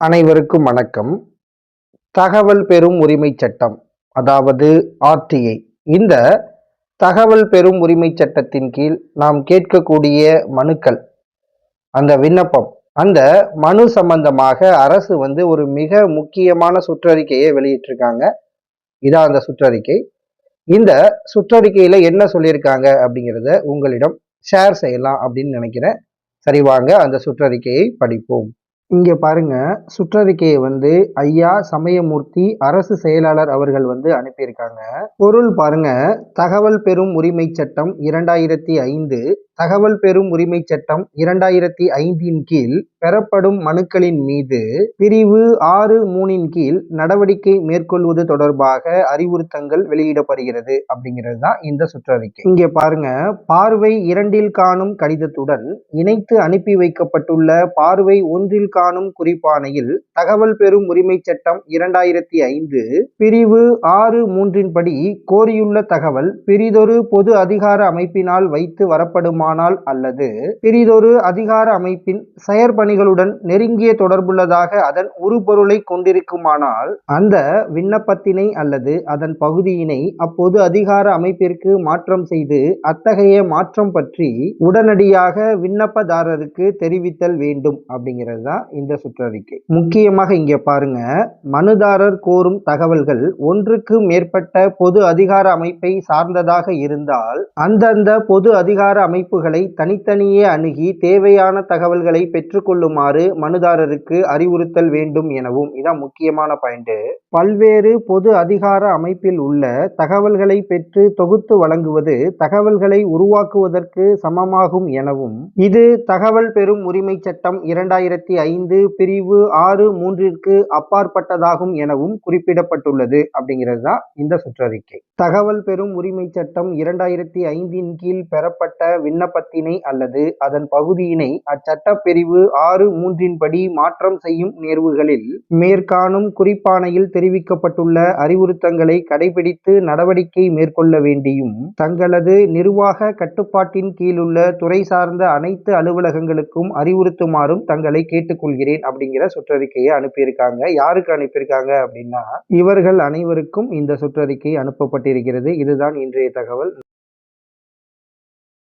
அனைவருக்கும் வணக்கம். தகவல் பெறும் உரிமை சட்டம் அதாவது ஆர்டிஐ இந்த தகவல் பெறும் உரிமை சட்டத்தின் கீழ் நாம் கேட்கக்கூடிய மனுக்கள் அந்த விண்ணப்பம் அந்த மனு சம்பந்தமாக அரசு வந்து ஒரு மிக முக்கியமான சுற்றறிக்கையை வெளியிட்டிருக்காங்க. இதான் அந்த சுற்றறிக்கை. இந்த சுற்றறிக்கையில என்ன சொல்லியிருக்காங்க அப்படிங்கிறத உங்களிடம் ஷேர் செய்யலாம் அப்படின்னு நினைக்கிறேன். சரி வாங்க அந்த சுற்றறிக்கையை படிப்போம். இங்கே பாருங்க. சுற்றறிக்கையை வந்து ஐயா சமயமூர்த்தி அரசு செயலாளர் அவர்கள் வந்து அனுப்பியிருக்காங்க. பொருள் பாருங்க. தகவல் பெறும் உரிமை சட்டம் இரண்டாயிரத்தி ஐந்து. தகவல் பெறும் உரிமை சட்டம் இரண்டாயிரத்தி ஐந்தின் கீழ் பெறப்படும் மனுக்களின் மீது பிரிவு ஆறு மூணின் கீழ் நடவடிக்கை மேற்கொள்வது தொடர்பாக அறிவுறுத்தங்கள் வெளியிடப்படுகிறது அப்படிங்கிறது தான் இந்த சுற்றறிக்கை. இங்கே பாருங்க. பார்வை இரண்டில் காணும் கடிதத்துடன் இணைத்து அனுப்பி வைக்கப்பட்டுள்ள பார்வை ஒன்றில் காணும் குறிப்பானையில் தகவல் பெறும் உரிமை சட்டம் இரண்டாயிரத்தி ஐந்து பிரிவு ஆறு மூன்றின்படி கோரியுள்ள தகவல் பிரிதொரு பொது அதிகார அமைப்பினால் வைத்து வரப்படுமானால் அல்லது பிரிதொரு அதிகார அமைப்பின் செயற்பணிகளுடன் நெருங்கிய தொடர்புள்ளதாக அதன் உருபொருளை கொண்டிருக்குமானால் அந்த விண்ணப்பத்தினை அல்லது அதன் பகுதியினை அப்போது அதிகார அமைப்பிற்கு மாற்றம் செய்து அத்தகைய மாற்றம் பற்றி உடனடியாக விண்ணப்பதாரருக்கு தெரிவித்தல் வேண்டும் அப்படிங்கிறது தான் இந்த சுற்றறிக்கை. முக்கியமாக இங்கே பாருங்க மனுதாரர் கோரும் தகவல்கள் ஒன்றுக்கு மேற்பட்ட பொது அதிகார அமைப்பை சார்ந்ததாக இருந்தால் அந்தந்த பொது அதிகார அமைப்புகளை தனித்தனியே அணுகி தேவையான தகவல்களை பெற்றுக்கொள்ளுமாறு மனுதாரருக்கு அறிவுறுத்தல் வேண்டும் எனவும் இதான் முக்கியமான பாயிண்ட். பல்வேறு பொது அதிகார அமைப்பில் உள்ள தகவல்களை பெற்று தொகுத்து வழங்குவது தகவல்களை உருவாக்குவதற்கு சமமாகும் எனவும் இது தகவல் பெறும் உரிமை சட்டம் இரண்டாயிரத்தி ஐந்து பிரிவு ஆறு மூன்றிற்கு அப்பாற்பட்டதாகும் எனவும் குறிப்பிடப்பட்டுள்ளது அப்படிங்கிறது தான் இந்த சுற்றறிக்கை. தகவல் பெறும் உரிமை சட்டம் இரண்டாயிரத்தி ஐந்தின் கீழ் பெறப்பட்ட விண்ணப்பத்தினை அல்லது அதன் பகுதியினை அச்சட்டப்பிரிவு ஆறு மூன்றின்படி மாற்றம் செய்யும் நேர்வுகளில் மேற்காணும் குறிப்பானையில் தெரிவிக்கப்பட்டுள்ள அறிவுறுத்தங்களை கடைபிடித்து நடவடிக்கை மேற்கொள்ள வேண்டியும் தங்களது நிர்வாக கட்டுப்பாட்டின் கீழுள்ள துறை சார்ந்த அனைத்து அலுவலகங்களுக்கும் அறிவுறுத்துமாறும் தங்களை கொள்கிறேன் அப்படிங்கிற சுற்றறிக்கையை அனுப்பியிருக்காங்க. யாருக்கு அனுப்பியிருக்காங்க அப்படின்னா இவர்கள் அனைவருக்கும் இந்த சுற்றறிக்கை அனுப்பப்பட்டிருக்கிறது. இதுதான் இன்றைய தகவல்.